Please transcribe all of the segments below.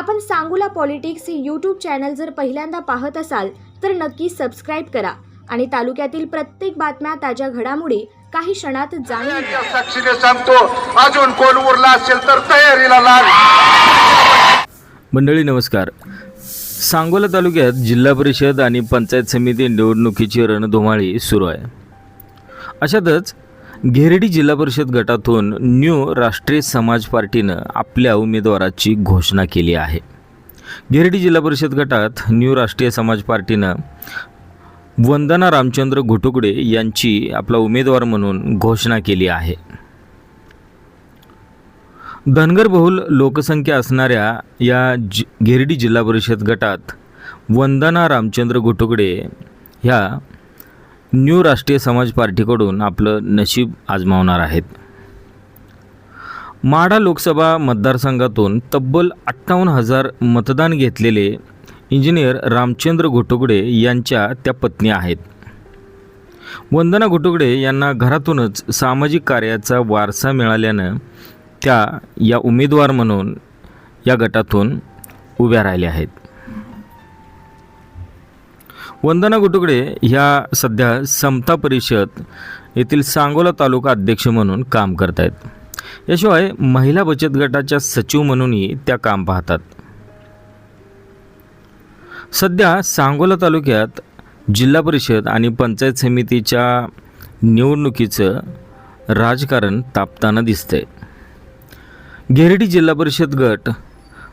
आपण सांगूला पॉलिटिक्स हे YouTube channel जर पहिल्यांदा पाहत असाल तर नक्की सबस्क्राईब करा. आणि तालुक्यातील प्रत्येक बातम्या ताज्या घडामोडी काही क्षणात जाणून साक्षीने सांगतो अजून कोण उरला असेल तर तयारीला लाग. मंडळी नमस्कार. सांगोला तालुक्यात जिल्हा परिषद आणि पंचायत समिती निवडणुकीची रणधुमाळी सुरू आहे. अशातच घेरडी जिल्हा परिषद गटातून न्यू राष्ट्रीय समाज पार्टीनं आपल्या उमेदवाराची घोषणा केली आहे. घेरडी जिल्हा परिषद गटात न्यू राष्ट्रीय समाज पार्टीनं वंदना रामचंद्र घोटुकडे यांची आपला उमेदवार म्हणून घोषणा केली आहे. धनगर बहुल लोकसंख्या असणाऱ्या या जि घेरडी जिल्हा परिषद गटात वंदना रामचंद्र घोटुकडे ह्या न्यू राष्ट्रीय समाज पार्टीकडून आपलं नशीब आजमावणार आहेत. माढा लोकसभा मतदारसंघातून तब्बल अठ्ठावन्न हजार मतदान घेतलेले इंजिनियर रामचंद्र घोटुकडे यांच्या त्या पत्नी आहेत. वंदना घोटुकडे यांना घरातूनच सामाजिक कार्याचा वारसा मिळाल्यानं त्या या उमेदवार म्हणून या गटातून उभ्या राहिल्या आहेत. वंदना गुटुकडे ह्या सध्या समता परिषद येथील सांगोला तालुका अध्यक्ष म्हणून काम करत आहेत याशिवाय महिला बचत गटाच्या सचिव म्हणूनही त्या काम पाहतात. सध्या सांगोला तालुक्यात जिल्हा परिषद आणि पंचायत समितीच्या निवडणुकीचं राजकारण तापताना दिसतंय. घेरडी जिल्हा परिषद गट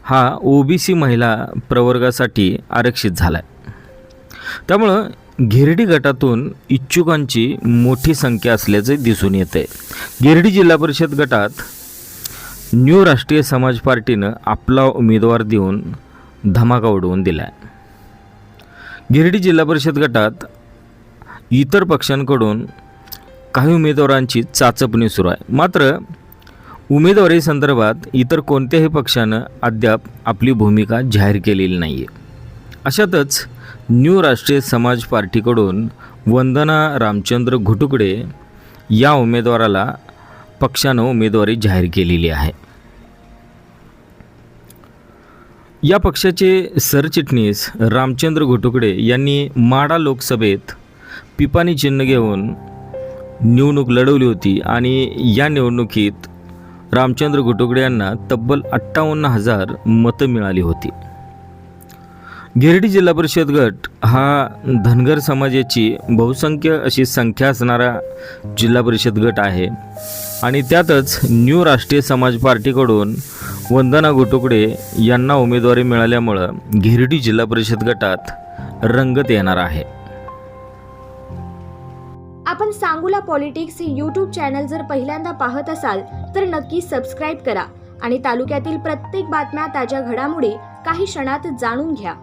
हा ओबीसी महिला प्रवर्गासाठी आरक्षित झाला आहे त्यामुळं गिरडी गटातून इच्छुकांची मोठी संख्या असल्याचे दिसून येते गिरडी जिल्हा परिषद गटात न्यू राष्ट्रीय समाज पार्टीनं आपला उमेदवार देऊन धमाका उडवून दिला आहे गिरडी जिल्हा परिषद गटात इतर पक्षांकडून काही उमेदवारांची चाचपणी सुरू आहे. मात्र उमेदवारी संदर्भात इतर कोणत्याही पक्षानं अद्याप आपली भूमिका जाहीर केलेली नाही आहे अशातच न्यू राष्ट्रीय समाज पार्टीकडून वंदना रामचंद्र घुटुकडे या उमेदवाराला पक्षानं उमेदवारी जाहीर केलेली आहे. या पक्षाचे सरचिटणीस रामचंद्र घोटुकडे यांनी माडा लोकसभेत पिपाणी चिन्ह घेऊन निवडणूक लढवली होती आणि या निवडणुकीत रामचंद्र घोटुकडे यांना तब्बल अठ्ठावन्न हजार मतं मिळाली होती. गिरडी जिल्हा परिषद गट हा धनगर समाजाची बहुसंख्य अशी संख्या असणारा जिल्हा परिषद गट आहे. आणि त्यातच न्यू राष्ट्रीय समाज पार्टीकडून वंदना गोटुकडे यांना उमेदवारी मिळाल्यामुळं गिरडी जिल्हा परिषद गटात रंगत येणार आहे. आपण सांगूला पॉलिटिक्स हे यूट्यूब चॅनल जर पहिल्यांदा पाहत असाल तर नक्की सबस्क्राईब करा आणि तालुक्यातील प्रत्येक बातम्या ताज्या घडामोडी काही क्षणात जाणून घ्या.